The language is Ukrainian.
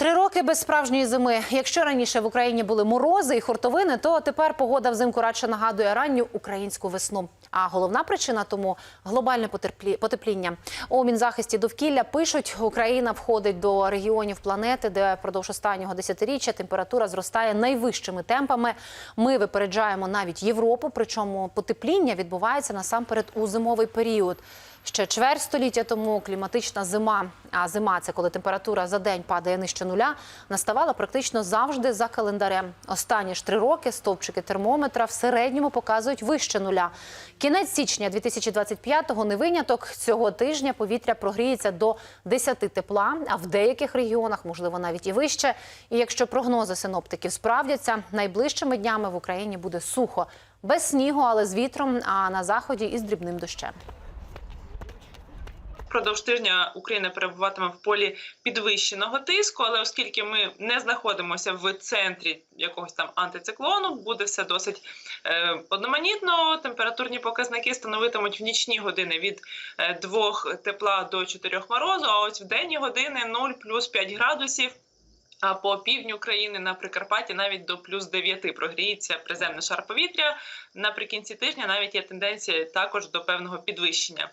Три роки без справжньої зими. Якщо раніше в Україні були морози і хуртовини, то тепер погода взимку радше нагадує ранню українську весну. А головна причина тому глобальне потепління. У Мінзахисті довкілля пишуть, Україна входить до регіонів планети, де впродовж останнього десятиріччя температура зростає найвищими темпами. Ми випереджаємо навіть Європу, причому потепління відбувається насамперед у зимовий період. Ще чверть століття тому кліматична зима, а зима це коли температура за день падає нижче нуля, наставала практично завжди за календарем. Останні ж три роки стовпчики термометра в середньому показують вище нуля. Кінець січня 2025-го не виняток. Цього тижня повітря прогріється до 10 тепла, а в деяких регіонах, можливо, навіть і вище. І якщо прогнози синоптиків справдяться, найближчими днями в Україні буде сухо, без снігу, але з вітром, а на заході із дрібним дощем. Продовж тижня Україна перебуватиме в полі підвищеного тиску, але оскільки ми не знаходимося в центрі якогось там антициклону, буде все досить е, одноманітно. Температурні показники становитимуть в нічні години від 2 тепла до 4 морозу, а ось в денні години 0 плюс 5 градусів. А по півдню країни на Прикарпатті навіть до плюс 9 прогріється приземний шар повітря. Наприкінці тижня навіть є тенденція також до певного підвищення